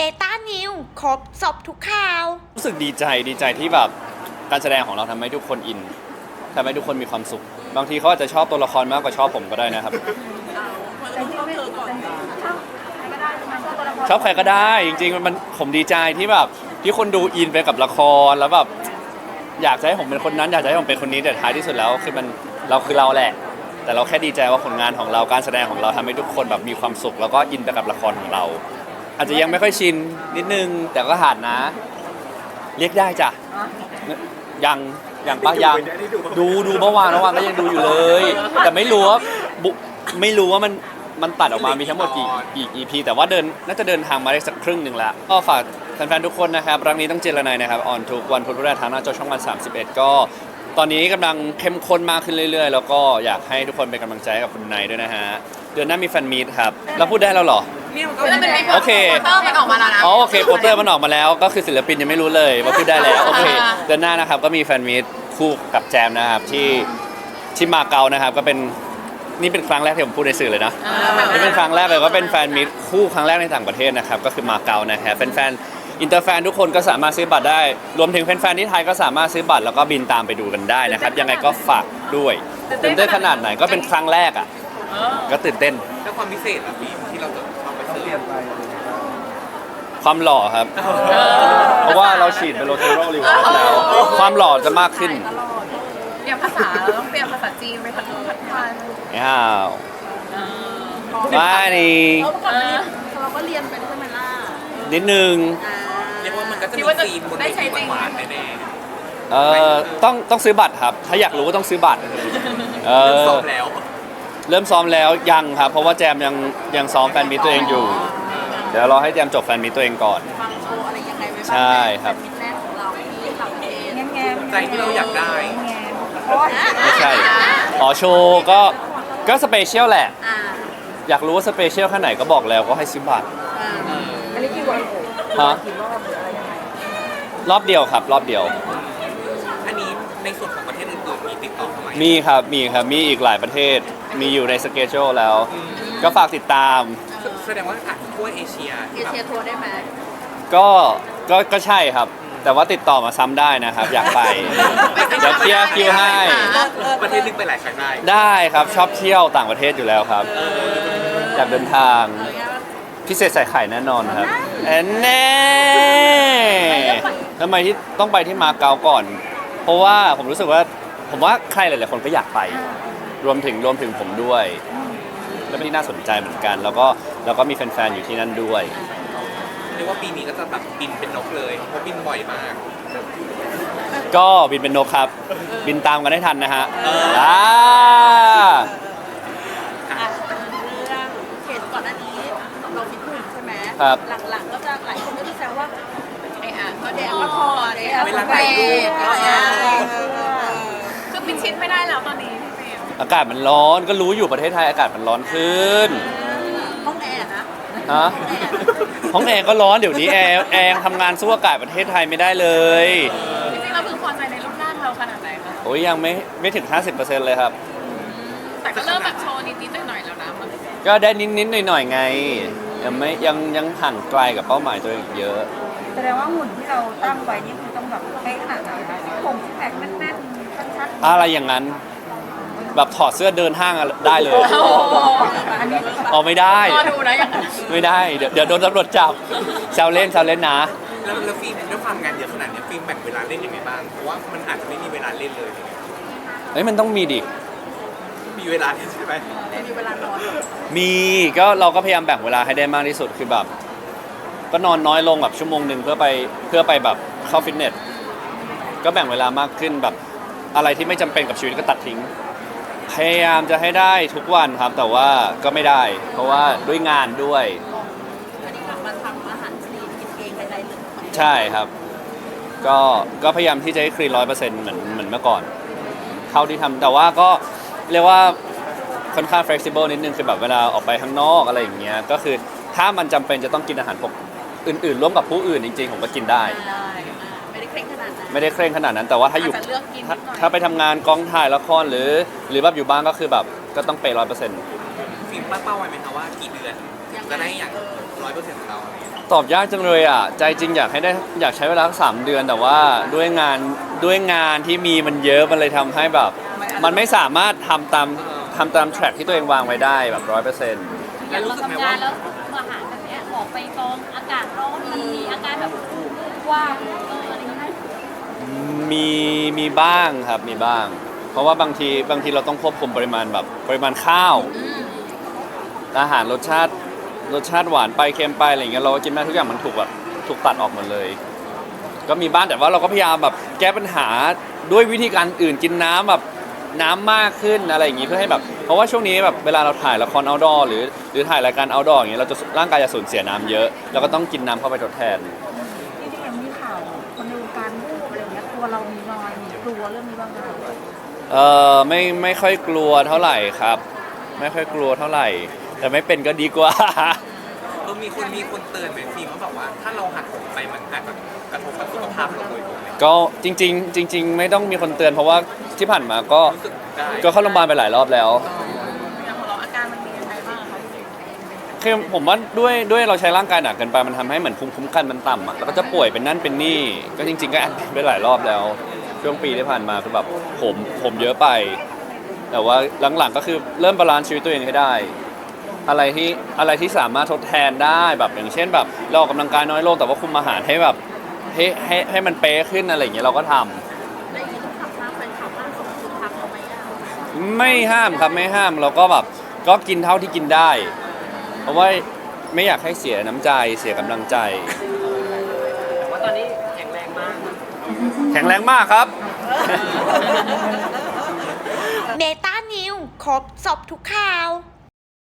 บต้านิวครบสอบทุกข่าว รู้สึกดีใจดีใจที่แบบการแสดงของเราทำให้ทุกคนอินทำให้ทุกคนมีความสุข บางทีเขาอาจจะชอบตัวละครมากกว่าชอบผมก็ได้นะครับ ชอบใครก็ได้จริงๆมันผมดีใจที่แบบที่คนดูอินไปกับละครแล้วแบบอยากจะให้ผมเป็นคนนั้น อยากจะให้ผมเป็นคนนี้แต่ท้ายที่สุดแล้วคือมันเราคือเราแหละ แต่เราแค่ดีใจว่าผลงานของเราการแสดงของเราทำให้ทุกคนแบบมีความสุข แล้วก็อินไปกับละครของเรา อาจจะยังไม่ค่อยชินนิดนึง แต่ก็หัดนะ เรียกได้จ้ะยังยังปะยังดูดูเมื่อวานเมื่อวานก็ยังดูอยู่เลย แต่ไม่รู้ว่าบุไม่รู้ว่ามันมันตัดออกมามีทั้งหมดกี่กี่ EP แต่ว่าเดินน่าจะเดินทางมาได้สักครึ่งหนึ่งแล้วก็ฝากแฟนๆทุกคนนะครับรักนี้ต้องเจรนายนะครับออนทุกวันพุธพฤหัสทางหน้าจอช่องวัน 31 ก็ตอนนี้กำลังเข้มข้นมากขึ้นเรื่อย ๆ แล้วก็อยากให้ทุกคนเป็นกำลังใจให้กับคุณนายด้วยนะฮะเดือนหน้ามีแฟนมีตครับเราพูดได้แล้วเหรอ เนี่ยมันก็แล้วมันมีโอเค โปสเตอร์มันออกมาแล้วนะ อ๋อโอเคโปสเตอร์มันออกมาแล้วก็คือศิลปินยังไม่รู้เลยว่าพูดได้แล้วโอเคเดือนหน้านะครับก็มีแฟนมีตคู่กับแจมนะครับที่ที่มาเก๊านะครับก็เป็นนี่เป็นครั้งแรกที่ผมพูดในสื่อเลยนะนี่เป็นครั้งแรกเลยก็เป็นแฟนมีตคู่ครั้งแรกในต่างประเทศนะครับก็คือมาเก๊านะฮะแฟนๆอินเตอร์แฟนทุกคนก็สามารถซื้อบัตรได้ รวมถึงแฟนๆที่ไทยก็สามารถซื้อบัตรแล้วก็บินตามไปดูกันได้นะครับยังไงก็ฝากด้วยตื่นเต้นขนาดไหนก็เป็นครั้งแรกอะก็ตื่นเต้น แล้วความพิเศษอะพี่ ที่เราจะเอาไปซื้อความหล่อครับ เพราะว่าเราฉีดเป็นโรเทโรรีเวิร์สแล้ว ความหล่อจะมากขึ้นเตรียมภาษาเราต้องเตรียมภาษาจีนไปพัฒนาพัฒนาอ้าวมานี่เราก็เรียนเป็นใช่ไหมล่ะนิดนึง เรียกว่ามันก็จะมีซีนบนเวทีหวานๆแน่เอ่อต้องต้องซื้อบัตรครับ ถ้าอยากรู้ก็ต้องซื้อบัตร เอๆเริ่มอซ้อมแล้ว เริ่มซ้อมแล้วยังครับ เพราะว่าแจมยังยังซ้อมแฟนมีตตัวเองอยู่ เดี๋ยวรอให้แจมจบแฟนมีตตัวเองก่อน ฟังโชว์อะไรยังไงไว้บ้างใช่ครับ เป็นมิตรแรกของเราที่ต่างประเทศ แง่ใจที่เราอยากได้ไม่ใช่อ๋อโชว์ก็ก็สเปเชียลแหละ อ่าอยากรู้ว่าสเปเชียลแค่ไหนก็บอกแล้วก็ให้ซื้อบัตรอ่าอันนี้กี่วันฮะรอบเดียวครับ รอบเดียว อันนี้ในส่วนของประเทศอื่นๆมีติดต่อเข้ามามีครับมีครับมีอีกหลายประเทศ มีอยู่ในสเกจโชแล้ว ก็ฝากติดตาม แสดงว่าอาจทั่วเอเชียเอเชียทัวร์ได้ไหมก็ก็ก็ใช่ครับ แต่ว่าติดต่อมาซ้ำได้นะครับ อยากไปเดี๋ยวเคลียร์คิวให้ ประเทศนึงไปหลายครั้งได้ได้ครับชอบเที่ยวต่างประเทศอยู่แล้วครับ อยากเดินทางพิเศษใส่ไข่แน่นอนครับแอนแน่ทำไมที่ต้องไปที่มาเก๊าก่อน เพราะว่าผมรู้สึกว่าผมว่าใครหลาย ๆ คนก็อยากไป รวมถึงรวมถึงผมด้วยแล้วเป็นที่น่าสนใจเหมือนกัน แล้วก็แล้วก็มีแฟนๆอยู่ที่นั่นด้วย เรียกว่าปีนี้ก็จะแบบบินเป็นนกเลยเพราะบินบ่อยมาก ก็บินเป็นนกครับ บินตามกันได้ทันนะฮะเอออ่าอะเรื่องเห็นก่อนหน้านี้เราฟิตหุ่นใช่ไหมครับ หลังๆก็จะหลายคนก็จะแซวว่าไอ้อะก็แดงก็พอแดงเวลาถ่ายรูปก็แดงคือปิดชิ้นไม่ได้แล้วตอนนี้พี่เฟรม อากาศมันร้อนก็รู้อยู่ประเทศไทยอากาศมันร้อนขึ้นห้องแอร์นะฮะห้องแอร์ก็ร้อนเดี๋ยวนี้แอร์แอร์ยังทำงานสู้อากาศประเทศไทยไม่ได้เลยจริงๆเราพึงพอใจในรูปร่างเราขนาดไหนคะโอ้ยยังไม่ไม่ถึง 50%เลยครับ แต่ก็เริ่มแบบโชว์นิดๆหน่อยๆแล้วนะมันก็ได้นิดๆหน่อยๆไง ยังไม่ยังยังห่างไกลกับเป้าหมายตัวเองอีกเยอะแสดงว่าหุ่นที่เราตั้งไว้นี่คือต้องแบบเป๊ะขนาดไหนคะผมซิกแพคแน่นๆชัดอะไรอย่างนั้น แบบถอดเสื้อเดินห้างอะได้เลยโอ้โหๆอันนี้เอาไม่ได้ รอดูนะอย่างนั้นไม่ได้เดี๋ยวเดี๋ยวโดนตำรวจจับแซวเล่นแซวเล่นนะ แล้วแล้วฟิล์มด้วยความงานเยอะขนาดเนี้ยฟิล์มแบ่งเวลาเล่นยังไงบ้าง เพราะว่ามันอาจจะไม่มีเวลาเล่นเลยเฮ้ยมันต้องมีดิ มีเวลาเล่นใช่ไหมมีเวลานอนมีก็เราก็พยายามแบ่งเวลาให้ได้มากที่สุดคือแบบ ก็นอนน้อยลงแบบชั่วโมงหนึ่งเพื่อไปเพื่อไปแบบเข้าฟิตเนสก็แบ่งเวลามากขึ้นแบบอะไรที่ไม่จำเป็นกับชีวิตก็ตัดทิ้ง พยายามจะให้ได้ทุกวันครับแต่ว่าก็ไม่ได้ เพราะว่าด้วยงานด้วย อันนี้กลับมาทำอาหารคลีนกินเองใดๆเลยใช่ครับ ก็ก็พยายามที่จะให้คลีนร้อยเปอร์เซ็นต์เหมือนเหมือนเมื่อก่อน เท่าที่ทำแต่ว่าก็เรียกว่าค่อนข้าง flexible นิดนึงคือแบบเวลาออกไปข้างนอกอะไรอย่างเงี้ยก็คือถ้ามันจำเป็นจะต้องกินอาหารพวกอื่นๆ ร่วมกับผู้อื่นจริงๆ ผมก็กินได้ ได้ไม่ได้เคร่งขนาดนั้นไม่ได้เคร่งขนาดนั้นแต่ว่าถ้าอยู่อาจจะเลือกกินนิถ้าดหน่อย ถ้าไปทำงานกองถ่ายละครหรือ หรือแบบอยู่บ้านก็คือแบบก็ต้องเปร้อยเปอร์เซ็นต์ฟิล์มตั้งเป้าไว้ไหมคะว่ากี่เดือนยังจะได้อย่างร้อยเปอร์เซ็นต์ของเราอะไรอย่างเงี้ยตอบยากจังเลยอะ ใจจริงอยากให้ได้อยากใช้เวลาสักสามเดือนแต่ว่าด้วยงานด้วยงานที่มีมันเยอะมันเลยทำให้แบบ มันไม่สามารถทำตามทำตามแทร็กที่ตัวเองวางไว้ได้แบบร้อยเปอร์เซ็นต์ อย่างเราทำงานแล้วทำอาหารแบบเนี้ยออกไปกองอากาศร้อนมันมีอาการแบบว่าเอออะไรอย่างเงี้ย มีมีบ้างครับมีบ้าง เพราะว่าบางทีบางทีเราต้องควบคุมปริมาณแบบปริมาณข้าว อาหารรสชาติรสชาติหวานไปเค็มไปอะไรอย่างเงี้ยเราก็กินไม่ได้ทุกอย่างมันถูกแบบถูกตัดออกหมดเลย ก็มีบ้างแต่ว่าเราก็พยายามแบบแก้ปัญหาด้วยวิธีการอื่นกินน้ำแบบน้ำมากขึ้นอะไรอย่างงี้เพื่อให้แบบ เพราะว่าช่วงนี้แบบเวลาเราถ่ายละคร outdoor หรือหรือถ่ายรายการ outdoor อย่างเงี้ยเราจะร่างกายจะสูญเสียน้ำเยอะ เราก็ต้องกินน้ำเข้าไปทดแทน วเรื่องนี้บ้างไหมเออไม่ไม่ค่อยกลัวเท่าไหร่ครับ ไม่ค่อยกลัวเท่าไหร่ แต่ไม่เป็นก็ดีกว่า เออมีคนมีคนเตือนไหมฟิล์มว่าแบบว่า ถ้าเราหักผมไปมันอาจจะกระทบกับสุขภาพเราโดยตรงเลยก็จริง ๆ จริง ๆ ไม่ต้องมีคนเตือนเพราะว่าที่ผ่านมาก็รู้สึกได้ก็เข้าโรงพยาบาลไปหลายรอบแล้ว อย่างของเราอาการมันมียังไงบ้างคะพี่คือผมว่าด้วยด้วยเราใช้ร่างกายหนักเกินไปมันทำให้เหมือนภูมิคุ้มกันมันต่ำอะแล้วก็จะป่วยเป็นนั่นเป็นนี่ ก็จริง ๆ ก็แอนไปหลายรอบแล้ว ช่วงปีที่ผ่านมาคือแบบผมผมเยอะไป แต่ว่าหลังๆก็คือเริ่มบาลานซ์ชีวิตตัวเองให้ได้ อะไรที่อะไรที่สามารถทดแทนได้แบบอย่างเช่นแบบเราออกกำลังกายน้อยลงแต่ว่าคุมอาหารให้แบบให้ให้ให้มันเป๊ะขึ้นอะไรอย่างเงี้ยเราก็ทำ ได้ยินข่าวว่าแฟนคลับบ้านของคุณทักเขาไหมอะไม่ห้ามครับไม่ห้ามเราก็แบบก็กินเท่าที่กินได้ เพราะว่าไม่อยากให้เสียน้ำใจเสียกำลังใจ ว่าตอนนี้ แข็งแรงมากครับ เมตานิว ครบสอบทุกข่าว